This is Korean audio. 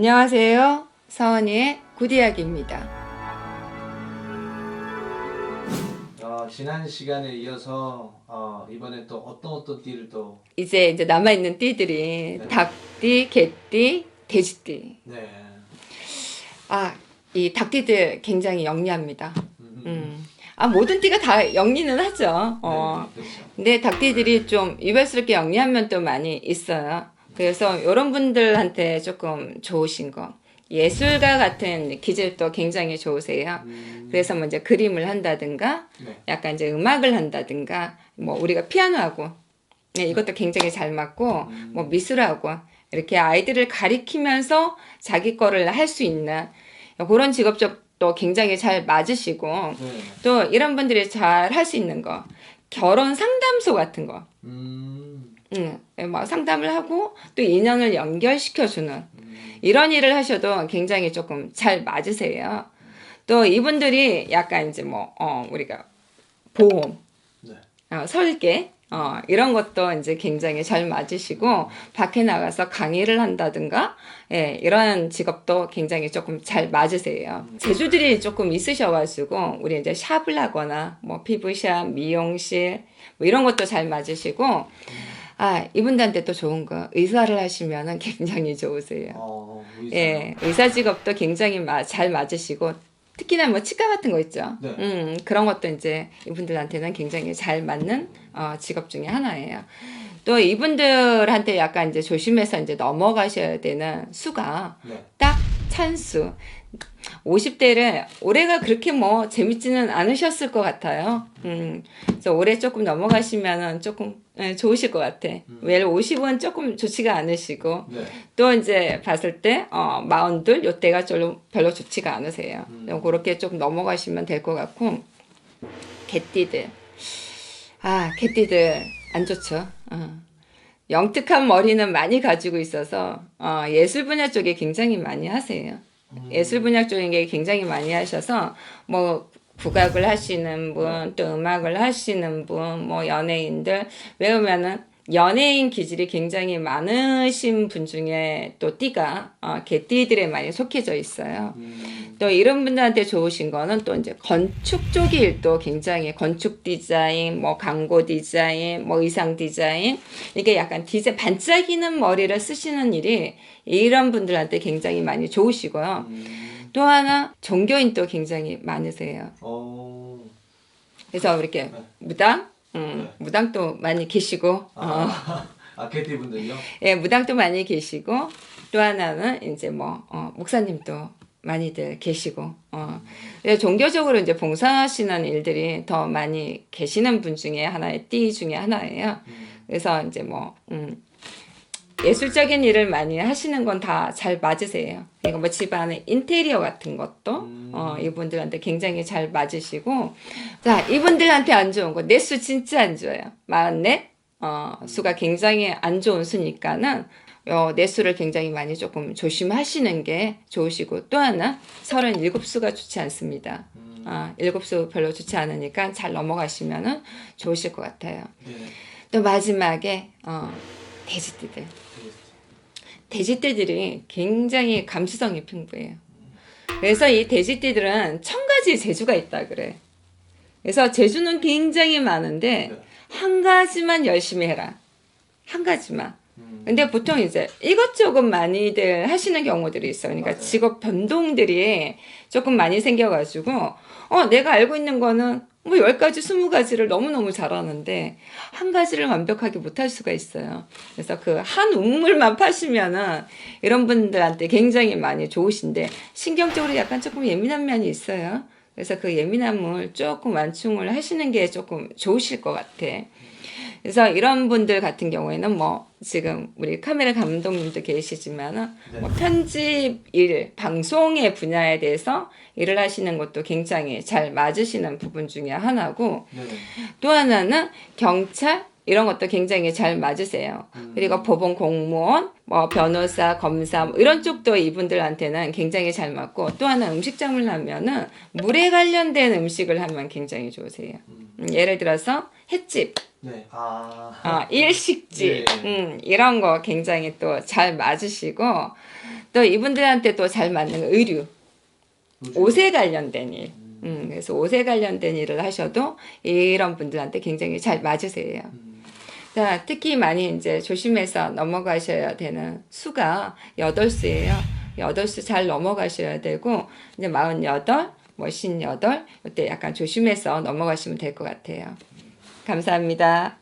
안녕하세요. 서원이의 굿이야기입니다. 어, 지난 시간에 이어서 어, 이번에 또 어떤 어떤 띠를 또 이제 이제 남아 있는 띠들이 네. 닭띠, 개띠, 돼지띠. 네. 아, 이 닭띠들 굉장히 영리합니다. 음, 음. 아, 모든 띠가 다 영리는 하죠. 어. 네, 그렇죠. 근데 닭띠들이 좀 유별스럽게 영리한 면도 많이 있어요. 그래서 이런 분들한테 조금 좋으신 거. 예술가 같은 기질도 굉장히 좋으세요. 음, 그래서 뭐 이제 그림을 한다든가 네. 약간 이제 음악을 한다든가 뭐 우리가 피아노하고 네, 이것도 굉장히 잘 맞고 뭐 미술하고 이렇게 아이들을 가리키면서 자기 거를 할 수 있는 그런 직업적도 굉장히 잘 맞으시고 네. 또 이런 분들이 잘 할 수 있는 거 결혼 상담소 같은 거 음, 응, 뭐 상담을 하고 또 인연을 연결시켜주는 음, 이런 일을 하셔도 굉장히 조금 잘 맞으세요. 또 이분들이 약간 이제 뭐, 어, 우리가 보험, 네. 어, 설계, 어, 이런 것도 이제 굉장히 잘 맞으시고, 밖에 나가서 강의를 한다든가, 예, 이런 직업도 굉장히 조금 잘 맞으세요. 재주들이 조금 있으셔가지고, 우리 이제 샵을 하거나, 뭐, 피부샵, 미용실, 뭐 이런 것도 잘 맞으시고, 아, 이분들한테 또 좋은 거, 의사를 하시면은 굉장히 좋으세요. 어, 의사. 예, 의사 직업도 굉장히 마- 잘 맞으시고 특히나 뭐 치과 같은 거 있죠. 네. 음, 그런 것도 이제 이분들한테는 굉장히 잘 맞는 어, 직업 중에 하나예요. 또 이분들한테 약간 이제 조심해서 이제 넘어가셔야 되는 수가 네. 딱 찬수. 50대를 올해가 그렇게 뭐 재밌지는 않으셨을 것 같아요. 음, 그래서 올해 조금 넘어가시면은 조금 예, 좋으실 것 같아. 왜 50은 조금 좋지가 않으시고 네. 또 이제 봤을 때 어, 마흔들 요때가 별로 별로 좋지가 않으세요. 음. 그렇게 좀 넘어가시면 될 것 같고 개띠들 아 개띠들 안 좋죠. 어. 영특한 머리는 많이 가지고 있어서 어, 예술 분야 쪽에 굉장히 많이 하세요. 음. 예술 분야 쪽에 굉장히 많이 하셔서 뭐 국악을 하시는 분, 또 음악을 하시는 분, 뭐 연예인들 왜냐면은 연예인 기질이 굉장히 많으신 분 중에 또 띠가 어, 개띠들에 많이 속해져 있어요. 음, 또 이런 분들한테 좋으신 거는 또 이제 건축 쪽이 일도 굉장히 건축 디자인, 뭐 광고 디자인, 뭐 의상 디자인 이게 약간 디자인 반짝이는 머리를 쓰시는 일이 이런 분들한테 굉장히 많이 좋으시고요. 음, 또 하나 종교인도 굉장히 많으세요. 어, 그래서 이렇게 네. 무당, 음, 무당도 많이 계시고, 어, 아, 아, 개띠 분들요? 예, 무당도 많이 계시고 또 하나는 이제 뭐 어, 목사님도 많이들 계시고 어, 종교적으로 이제 봉사하시는 일들이 더 많이 계시는 분 중에 하나의 띠 중에 하나예요. 그래서 이제 뭐 음, 예술적인 일을 많이 하시는 건 다 잘 맞으세요. 그러니까 뭐 집안의 인테리어 같은 것도 어, 이분들한테 굉장히 잘 맞으시고 자 이분들한테 안 좋은 거 내 수 진짜 안 좋아요. 마흔넷 어, 수가 굉장히 안 좋은 수니까는 어, 내수를 굉장히 많이 조금 조심하시는 게 좋으시고 또 하나 37 수가 좋지 않습니다. 아, 7수 별로 좋지 않으니까 잘 넘어가시면은 좋으실 것 같아요. 네. 또 마지막에 어, 돼지띠들. 돼지띠들이 굉장히 감수성이 풍부해요. 그래서 이 돼지띠들은 천 가지 재주가 있다 그래. 그래서 재주는 굉장히 많은데 네. 한 가지만 열심히 해라. 한 가지만. 음, 근데 보통 이제 이것저것 많이들 하시는 경우들이 있어요. 그러니까 맞아요. 직업 변동들이 조금 많이 생겨가지고, 어, 내가 알고 있는 거는 뭐 10가지, 20가지를 너무너무 잘하는데, 한 가지를 완벽하게 못할 수가 있어요. 그래서 그 한 우물만 파시면은 이런 분들한테 굉장히 많이 좋으신데, 신경적으로 약간 조금 예민한 면이 있어요. 그래서 그 예민함을 조금 완충을 하시는 게 조금 좋으실 것 같아. 그래서 이런 분들 같은 경우에는 뭐 지금 우리 카메라 감독님도 계시지만은 네. 뭐 편집 일, 방송의 분야에 대해서 일을 하시는 것도 굉장히 잘 맞으시는 부분 중에 하나고 네. 또 하나는 경찰 이런 것도 굉장히 잘 맞으세요. 그리고 법원 공무원, 뭐 변호사, 검사 뭐 이런 쪽도 이분들한테는 굉장히 잘 맞고 또 하나 음식점을 하면은 물에 관련된 음식을 하면 굉장히 좋으세요. 음, 예를 들어서 횟집, 네. 아. 아, 일식집, 네. 음, 이런 거 굉장히 또 잘 맞으시고, 또 이분들한테 또 잘 맞는 의류, 요즘- 옷에 관련된 일. 음, 그래서 옷에 관련된 일을 하셔도 이런 분들한테 굉장히 잘 맞으세요. 음, 자, 특히 많이 이제 조심해서 넘어가셔야 되는 수가 여덟 수예요. 여덟 수 잘 넘어가셔야 되고 이제 마흔여덟, 뭐 신여덟 이때 약간 조심해서 넘어가시면 될 것 같아요. 감사합니다.